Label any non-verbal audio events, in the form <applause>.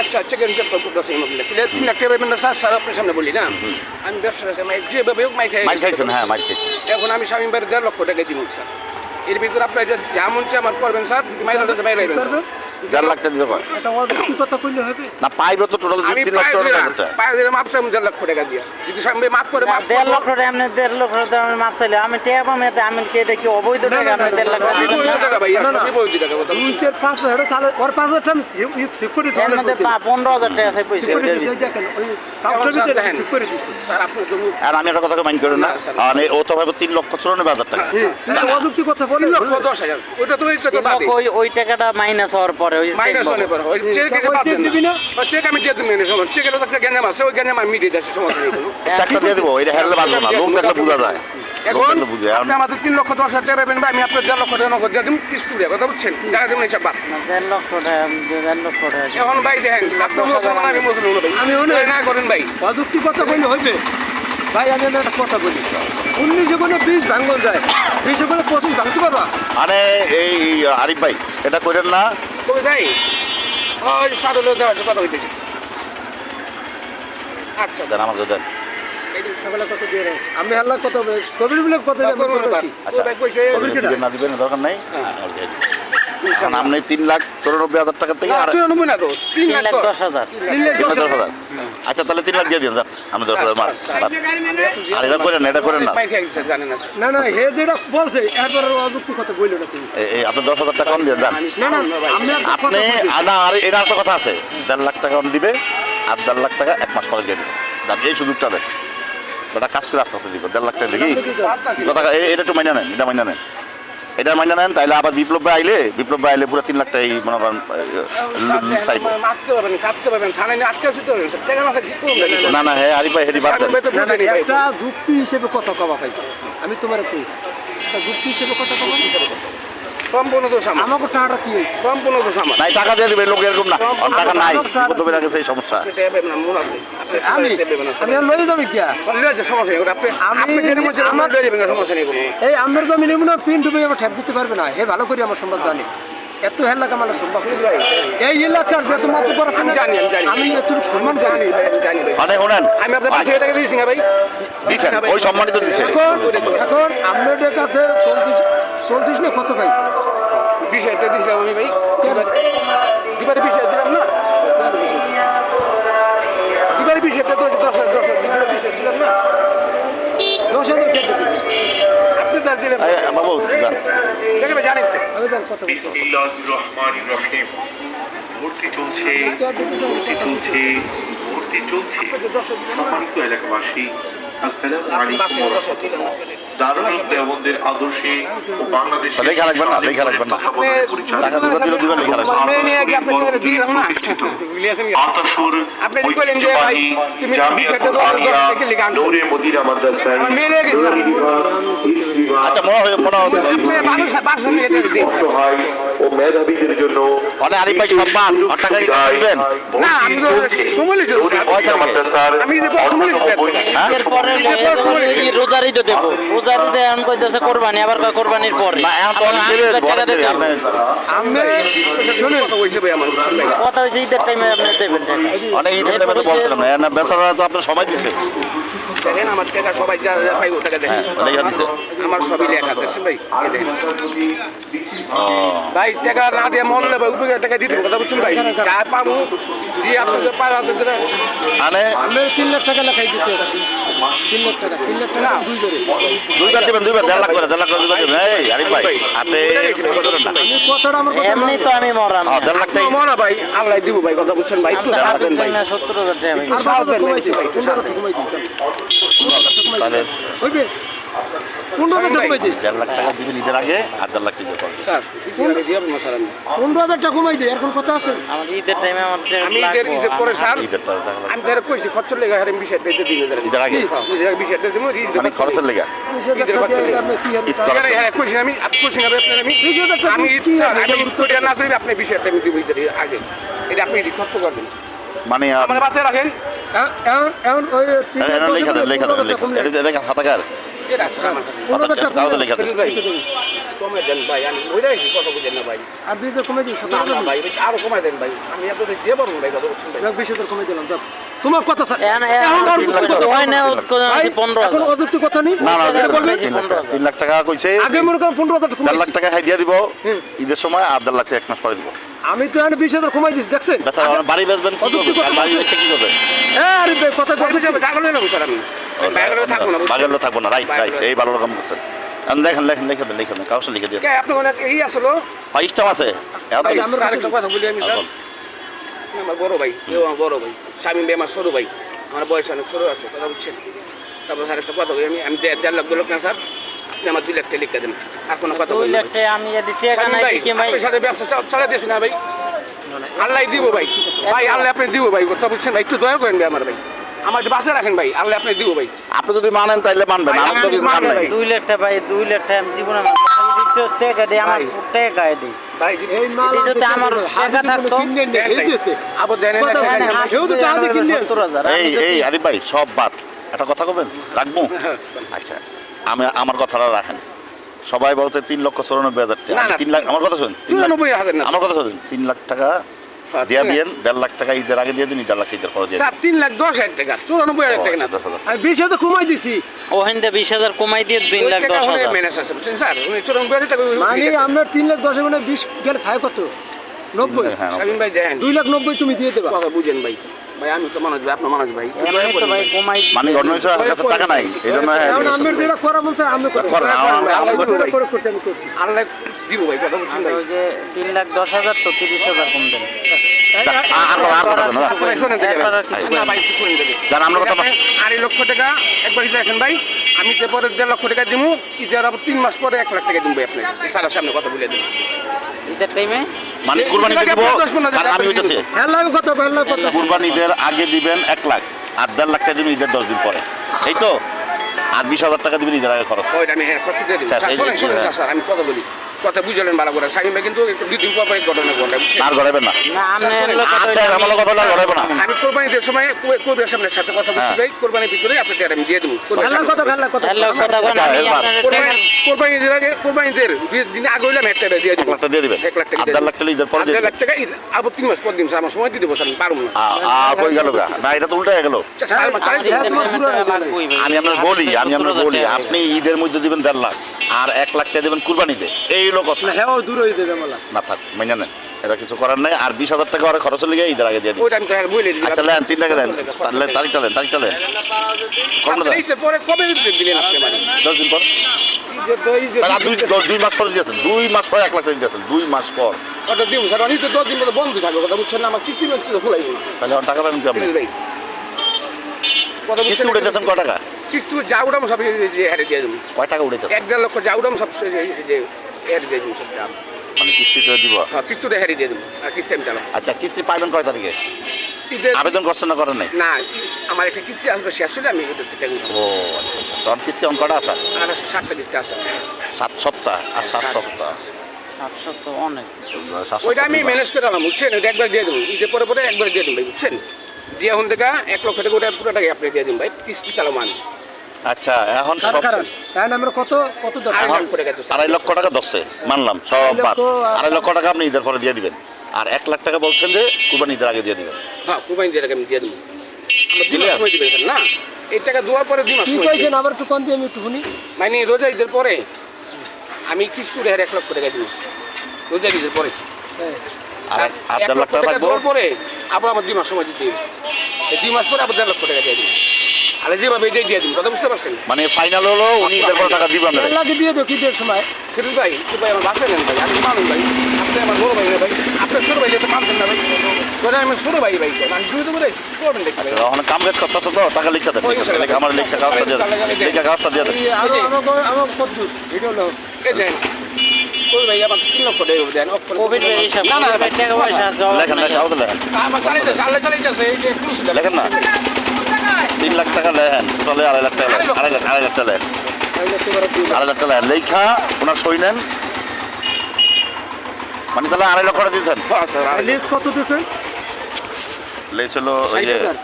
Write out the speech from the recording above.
আচ্ছা চেকের হিসাব করতেছি তিন লাখ টাকা পাবেন না স্যার আপনার সামনে বলি না? আমি ব্যবসা আছে যেভাবে হোক মাইক মাইর খাইছেন হ্যাঁ মাইর খাইছেন। এখন আমি স্বামী বাড়ি দেড় লক্ষ টাকা দিব স্যার। এর ভিতরে আপনার যে যেমন চাই আমার করবেন স্যার বাইরে করবে? দেড় লাখ টাকা দিতে পারে এটা অযৌক্তিক কথা কইলে হবে না পাইবে তো টোটাল আমি তিন লাখ টাকা টাকা দেড় লক্ষ টাকা দিয়ে যদি করে দেড় লক্ষ টাকা আপনি দেড় লক্ষ টাকা আমি মাপ চাইলে আমি টেয়া পাম এতে আমি কি এটা কি অবৈধ টাকা আপনি দেড় লাখ টাকা দিবেন টাকা ভাই না, না। দিব টাকা কথা দুইশের পাঁচ হাজার চালে ওর পাঁচ হাজার টাকা আমি সেভ সেভ করে এর মধ্যে পা- পনেরো হাজার টাকা আছে পয়সা সেভ করে ওটার দিছি ওই ভিতরে। দেখেন ওই কাগজটার স্যার সেভ করে দিছি স্যার আপনি আর আমি একটা কথা করেন না আর ও তো ভাবে তিন লক্ষ চুরানব্বই হাজার টাকা হ্যাঁ, এটা অযৌক্তিক কথা লক্ষ তো ওই ওই টাকাটা মাইনাস হওয়ার পরে ওই মাইনাস হলে। পরে। ওই চেক এসে বাদ দেন দিবি না? চেক আমি দিয়ে দিবেন সময় চেকের তো একটা গ্যাঞ্জাম আছে ওই গ্যাঞ্জাম আমি মিটিয়ে দিচ্ছি সমস্যা নেই। কোনো চারটা দিয়ে দেবো এটা হেরলে বাঁচবো না লোক দেখলে বোঝা যায়। এখন আপনি আমাদের তিন লক্ষ দশ হাজার টাকা পাবেন বা আমি আপনার দেড় লক্ষ টাকা নগদ দিয়ে দিন কিস্তি দিয়ে কথা বুঝছেন? দেখা দেবেন বাদ। দেড় লক্ষ টাকা দেড় লক্ষ টাকা এখন ভাই দেখেন আপনি মুসলমান আমি মুসলমান ভাই। আমি হলে- না করেন ভাই। কথা কইলে হইবে? ভাই আমি একটা কথা বলি উনিশে কোনো বিশ যায় বিশে কোনো পঁচিশ ভাঙতে পারবা? আরে এই আরিফ ভাই এটা করেন না ভাই ওই কথা হইতেছে। আচ্ছা। দেন আমাকে দেন? আমি আল্লাহ কত কবির বলে কত? আচ্ছা। কবির না দিবেন দরকার নাই? এখন আপনি তিন লাখ চুরানব্বই হাজার টাকা থেকে আর চুরানব্বই না তো তিন লাখ দশ। দশ হাজার। তিন লাখ দশ হাজার। আচ্ছা তাহলে তিন লাখ দিয়ে দিন আমি দশ হাজার মার আর এটা করেন এটা করেন না। মাইর খেয়ে গেছে, জানেন না না না হে যেটা বলছে এরপর অযৌক্তিক কথা বলল না তুমি। এই- এই আপনি দশ হাজার টাকা কম দিয়ে যান। আপনি না আর এটা একটা কথা আছে। দেড় লাখ টাকা আপনি দিবে আর দেড় লাখ টাকা এক মাস পরে দিয়ে দিবে। এই সুযোগটা ওটা কাজ করে আস্তে আস্তে দিব। দেড় লাখ টাকা দেখি। কথা এটা একটু মাইনা নেন এটা মাইনা নেন। এটা মাইনা নেন তাহলে আবার বিপ্লব ভাই আইলে বিপ্লব ভাই আইলে পুরো তিন লাখ টাকা মনে করেন চাইব না না না হ্যাঁ হারি ভাই হেরি বাদ যুক্তি হিসেবে কথা কবা ভাই আমি তোমার কই যুক্তি হিসেবে কথা কবা সম্পূর্ণ দোষ আমার। আমাকে টাকাটা কি হয়েছে? সম্পূর্ণ দোষ আমার। নাই টাকা দিয়ে দিবে লোক এরকম না। টাকা নাই হবে গেছে এই সমস্যা। মন আমি আমি লয়ে যাবি যে সমস্যা নেই, আপনি- আপনি যেটা বলছেন, আমার লয়ে যাবেন, সমস্যা নেই কোনো। এই আমার জমি নেব না পিন ডুবে আমার ঠেপ দিতে পারবে না। হে ভালো করে আমার সম্বাদ জানে। এত হেল্লা কামালা সম্ভব এই এলাকার যে তোমার তো পড়াশোনা আমি জানি, আমি জানি। আমি এতটুকু সম্মান জানি। জানি ভাই, আমি জানি। মানে শোনেন। আমি আপনার পাঁচশো টাকা দিয়েছি না ভাই? দিচ্ছেন ওই সম্মানিত দিচ্ছে এখন এখন আপনাদের কাছে চলছিস চলছিস না? কত ভাই? বিশ হাজার দিয়েছিলাম আমি ভাই। দিবারে বিশ হাজার দিলাম না? দিবারে বিশ হাজার দশ হাজার দশ হাজার বিশ হাজার দিলাম না? দশ হাজার কেটে দিছি আপনি তার দিলেন বাবু যান। দেখে জানেন আমি জানি কত বলছি। বিসমিল্লাহির রহমানির রহিম। ভর্তি চলছে ভর্তি চলছে ভর্তি চলছে। আপনি তো দশ হাজার দিলেন না। সম্মানিত এলাকাবাসী আসসালামু আলাইকুম দারুল দেওবন্দের আদর্শে ও বাংলাদেশ তো লেখা রাখবেন না, লেখা রাখবেন না। টাকা দিলে দিলে দিবেন লেখা রাখবেন। মেয়ে নিয়ে গিয়ে আপনি টাকা দিলেন না। আতাসুর আপনি কি বলেন যে ভাই, তুমি জামিয়াতুল বিশেষজ্ঞ থেকে লিখে আনছো? নূরে মদিনা মাদ্রাসায় আমার মেয়ে লেগে গেছিল। নুরানি বিভাগ, ইসলামী বিভাগ, আচ্ছা মনে হয় মনে হয় আপনি বারোশো- বারোশো নিয়ে টাকা দিয়েছেন। ও মেধাবীদের জন্য মানে আরিফ ভাই সম্মান আর টাকা কি দিবেন না, আমি তো সময়। আমি যে। হ্যাঁ এই রোজার ঈদে এখন কইতেছে কোরবানি আবার কয় কোরবানির পরে। দিতে কথা হয়েছে ঈদের টাইমে আপনি দেবেন টাকা। অনেক ঈদের টাইমে তো বলছিলাম না না বেচারা তো আপনার সবাই দিছে। দেখেন আমার টাকা সবাই যা যা পাইব টাকা হ্যাঁ দেখেন দিছে? আমার সবই লেখা দেখছেন ভাই? ভাই টাকা না দিয়ে মরলে ভাই উপরে টাকা দিতে কথা বুঝছেন ভাই? যা পাবো দিয়ে আপনাদের পাঁচ হাজার দিলে মানে আমি তিন লাখ টাকা লেখাই দিতে তিন লাখ টাকা তিন লাখ টাকা দুই করে। দুইবার দিবেন দুইবার দেড় লাখ করে দেড় লাখ করে দুইবার দিবেন। এই আরিফ ভাই আপনি এরকম করেন না? আমি কথাটা আমার এমনি তো আমি মরাম ও, দেড় লাখ টাকা। মরা ভাই আল্লাহ দিব ভাই কথা বুঝছেন ভাই? একটু সাহায্য ভাই। সত্তর হাজার টাকা তাহলে হইবে পনেরো হাজার টাকা কমাই দেড় লাখ টাকা দিবেন ঈদের আগে আর দেড় লাখ টাকা পরে স্যার ইতিহাসে দিয়ে আপনার স্যার আমি পনেরো হাজার টাকা কমাই দিই এরকম কথা আছে? আমার ঈদের টাইমে আমার আমি ঈদের ঈদের পরে স্যার ঈদের পরে আমি তারা কইছি খরচ লেগে হারে বিশ হাজার টাকা দিন ঈদের আগে? বিশ হাজার টাকা দিব মানে খরচের লেগে? হ্যাঁ কইছি আমি আপনি কইছি না আপনার আমি বিশ হাজার টাকা আমি ঈদ কি স্যার হারে? আমি ঈদ না করি আপনি বিশ হাজার টাকা দিব ঈদের আগে। এটা আপনি খরচ করবেন মানে আর- আমার বাচ্চা রাখেন। এখন- ওই লাখ দেন লেখা হাজার দেন। লেখা। হাতাকার লেখা দেন। ভাই আর দুই হাজার কমে দিই না সতেরো না হাজার ভাই ভাই, আরও কমাই দেন ভাই। আমি এত দিয়ে পারব ভাই বিশ হাজার কমে দিলাম তোমার কথা স্যার। এখন। হয় অযুক্তি কথা নেই? তিন লাখ টাকা তিন লাখ টাকা কইছে। আগে মনে করেন পনেরো হাজার লাখ টাকা হাই দিয়ে দিব ঈদের সময় আর দেড় লাখ টাকা এক মাস পরে দিব। আমি তো এখন বিশ হাজার কমাই দিচ্ছি দেখছেন? বাড়ি বেচবেন কি কথা আর বাড়ি বলছে। বেচে কি করবে হ্যাঁ আরে কথা কথা যাবে টাকা নেব স্যার আমি। বাইরে থাকব না বুঝছেন? থাকব না রাইট রাইট এই ভালো রকম করছেন। এখন লেখেন লেখেন লিখে দেন লিখে দেন কাগজে লিখে দিয়ে কে অনেক এই আসলো? ভাই ইস্টাম আছে। কথা বলি আমি স্যার। বল। আমার বড় ভাই এও আমার বড় ভাই স্বামী ভাই আমার ছোট ভাই আমার বয়স অনেক ছোট আছে কথা বুঝছেন? তারপর স্যার একটা কথা বলি আমি আমি দেড় লাখ দু লাখ না স্যার? আপনি আমার দুই লাখ টাকা লিখে দেন আর কোনো কথা আমি আপনার সাথে ব্যবসা চালাতেছি না ভাই? আল্লাহ দিব ভাই। ভাই আল্লাহ আপনি দিব ভাই কথা বুঝছেন ভাই? একটু দয়া করেন ভাই আমার ভাই। আমার বাসা রাখেন ভাই আল্লাহ আপনি দিব ভাই। আপনি যদি মানেন তাহলে মানবেন আমার তো আমি কিছু মান মানবো নাই ভাই। দুই লাখ টাকা ভাই দুই লাখ টাকা আমি জীবনে মানবো। আমি টাকা দিই আমার। টাকা দিই। এই মাল যদি আমার টাকা থাকতো, এই দিয়েছে আবার দেন কথা না, বলেন, দেন না, কেউ তো টাকা দিয়ে কিনে আনছে। সত্তর হাজার। এই এই আরিফ ভাই সব বাদ। একটা কথা কবেন রাখব? <laughs> হ্যাঁ। আচ্ছা আমি আমার কথাটা রাখেন। সবাই বলছে তিন লক্ষ চৌরানব্বই হাজার টাকা। তিন লাখ আমার কথা শুন তিন লাখ চুরানব্বই হাজার না। আমার কথা শুনুন তিন লাখ টাকা দিয়া দিয়েন দেড় লাখ টাকা ঈদের আগে দিয়ে দিন ঈদের লাখ ঈদের পরে দিয়ে স্যার তিন লাখ দশ হাজার টাকা চুরানব্বই হাজার টাকা না দশ আমি বিশ হাজার কমাই দিছি। ওখান বিশ হাজার কমাই দিয়ে দুই লাখ টাকা দশ হাজার। ম্যানেজ আছে বুঝছেন স্যার? উনি চুরানব্বই হাজার টাকা মানে আমরা তিন লাখ দশ মানে বিশ গেলে থাকে কত? নব্বই? হ্যাঁ ভাই দেখেন। দুই লাখ নব্বই তুমি দিয়ে দেবা। বুঝেন ভাই। ভাই আমি তো মানুষ ভাই আপনার মানুষ ভাই। মানে ঘটনা হচ্ছে আমার কাছে টাকা নাই এই জন্য আমি যেটা করা মন আমি দিব ভাই কথা যে তিন লাখ দশ হাজার তো তিরিশ হাজার কম দেন। আর- আর- আর কথা বলেন, না? ভাই শোনেন দেখেন এরপর আর কিছু না ভাই কিছু শুনেন দেখেন যারা আমরা কথা এখানে আড়াই লক্ষ টাকা একবার হিসাব ভাই আমি দেড় লক্ষ টাকা দিব আবার তিন মাস পরে এক লাখ টাকা দিব ভাই আপনি সামনে কথা বলে ঈদের টাইমে মানে দিব আমি হইতেছি। কত কত কুরবানি ঈদের আগে দিবেন এক লাখ আর দেড় লাখ টাকা দিবেন ঈদের দশ দিন পরে। এই তো? আর বিশ হাজার টাকা দিবেন ঈদের আগে খরচ। হ্যাঁ হ্যাঁ। আমি কথা বলি। কথা বুঝলেন ভালো করে। ভাই কিন্তু একটু দুই ঘটনা ঘটে আর গড়াবেন না? স্যার, আচ্ছা আমার কথা হলে গড়াবেন না। আমি কোরবানিদের সময় কো- কোরবানির সামনের সাথে কথা বলছি হ্যাঁ। ভাই কোরবানির ভিতরে আপনি টাকা আমি দিয়ে দেবো। কোরবানির খেলার সামনে। কথা খেলার কথা হ্যালো কথা বলেন আচ্ছা, আমি আপনার কোরবানি টাকা কোরবানিদের আগে কোরবানিদের দিন আগে হইলে এক টাকা দিয়ে দেবো। দিয়ে দিবেন? এক লাখ টাকা দেড় লাখ টাকা ঈদের পরে দেড় লাখ টাকা ঈদ- আবার তিন মাস পর দিন আমার সময় দিয়ে দেবো স্যার পারব না। আ- আ, কই গেল না এটা তো উল্টা গেল। আমি আপনার বলি আমি আপনার বলি আপনি ঈদের মধ্যে দিবেন দেড় লাখ আর এক লাখ টাকা দেবেন কুরবানিতে। এই হলো কথা হ্যাঁ দূর হয়ে যাবে মালা। না থাক মেনে নেন। এটা কিছু করার নাই। আর বিশ হাজার টাকা ওরা খরচ হলে গিয়ে ঈদের আগে দিয়ে দিচ্ছি আচ্ছা লেন তিন টাকা লেন। তাহলে তারিখটা লেন তারিখটা লেন। ঈদের পরে কবে দিলেন আপনি মানে? দশ দিন পর। আর দুই দুই মাস পরে দিয়েছেন। দুই মাস পরে এক লাখ টাকা দিয়েছেন। দুই মাস পর। ওটা দিব স্যার অনেক দশ দিন মতো বন্ধ থাকবে। কথা বুঝছেন না? আমার কিস্তি খোলাই তাহলে টাকা পাবেন কি আপনি কিস্তি কয় টাকা? কিস্তি যা উঠাম সব দিয়ে দেবো। কয় টাকা উঠেছে এক দেড় লক্ষ যা উঠাম সব হারে দিয়ে দেবো সব মানে কিস্তিতে দিব? হ্যাঁ কিস্তিতে হারিয়ে দিয়ে দেবো আর কিস্তি আমি চালাবো আচ্ছা কিস্তি পাইবেন কয় তারিখে আবেদন করছেন না করেন নাই? না আমার একটা কিস্তি আসবে শেষ হলে আমি। ও আচ্ছা আচ্ছা তখন কিস্তি অন কটা আছে? সাতটা কিস্তি আসে সাত সপ্তাহ আর সাত সাত সপ্তাহ। ওইটা আমি ম্যানেজ করে আলাম বুঝছেন ওইটা একবার দিয়ে দেবো ঈদের পরে পরে একবার দিয়ে দেবো ভাই বুঝছেন দিয়ে এখন থেকে এক লক্ষ টাকা ওটা পুরো আপনি দিয়ে দেবেন ভাই কিস্তি চালাবো আমি আচ্ছা এখন সব এখন আমরা কত কত দরকার আড়াই লক্ষ টাকা দশে মানলাম সব বাদ। আড়াই লক্ষ টাকা আপনি ঈদের পরে দিয়ে দিবেন। আর এক লাখ টাকা বলছেন যে কুরবানি ঈদের আগে দিয়ে দিবেন। হ্যাঁ কুরবানি দিয়ে টাকা আমি দিয়ে দেবো। আমার দিলে? সময় দিবেন স্যার না? এই টাকা দেওয়ার পরে দুই মাস কি কইছেন? আবার একটু কম দিয়ে আমি একটু শুনি। মানে রোজা ঈদের পরে আমি কিস্তি রেহার এক লক্ষ টাকা দিব। রোজা ঈদের পরে। হ্যাঁ। আর আর দেড় লাখ লক্ষ টাকা পরে আবার আমার দুই মাস সময় দিতে দুই মাস পরে আবার দেড় লক্ষ টাকা দিয়ে দিন আর যেভাবে এটাই দিয়ে দিন কথা বুঝতে পারছেন মানে ফাইনাল হলো উনি ঈদের পরে টাকা দিবেন লাখ দিয়ে দাও কি দেড় সময় ফিরোজ ভাই একটু ভাই আমার বাসায় নেন ভাই আমি মানুষ ভাই আপনি আমার বড় ভাই ভাই আপনার ছোট ভাই যেতে মানতেন না ভাই ধরে আমি ছোট ভাই ভাই আমি দুই তো বলেছি কি করবেন দেখি ভাই ওখানে কাম কাজ করতেছে তো টাকা লিখে দেন ওই লিখে দেন, গেছে। লিখে- আমার লিখে কাগজটা দিয়ে দেন লিখে কাগজটা দিয়ে দেন এই আরও আমাকে আমাকে কত দূর ভিডিও লোক এই দেন ওই ভাই আমার তিন লক্ষ টাকা দেন কোভিড হিসাব না না টাকা পয়সা আছে লেখেন লেখেন কাগজে লেখেন আমার চালাইতেছে আল্লাহ চালাইতেছে এই যে লেখেন না তিন লাখ টাকা লেন তাহলে আড়াই লাখ টাকা আড়াই লাখ আড়াই লাখ টাকা আড়াই লাখ টাকা লেখেন লেখা ওনার সই নেন। মানে তাহলে আড়াই লক্ষ টাকা দিয়েছেন? হ্যাঁ কত দিয়েছেন? লেছিল ওই যে হাজার।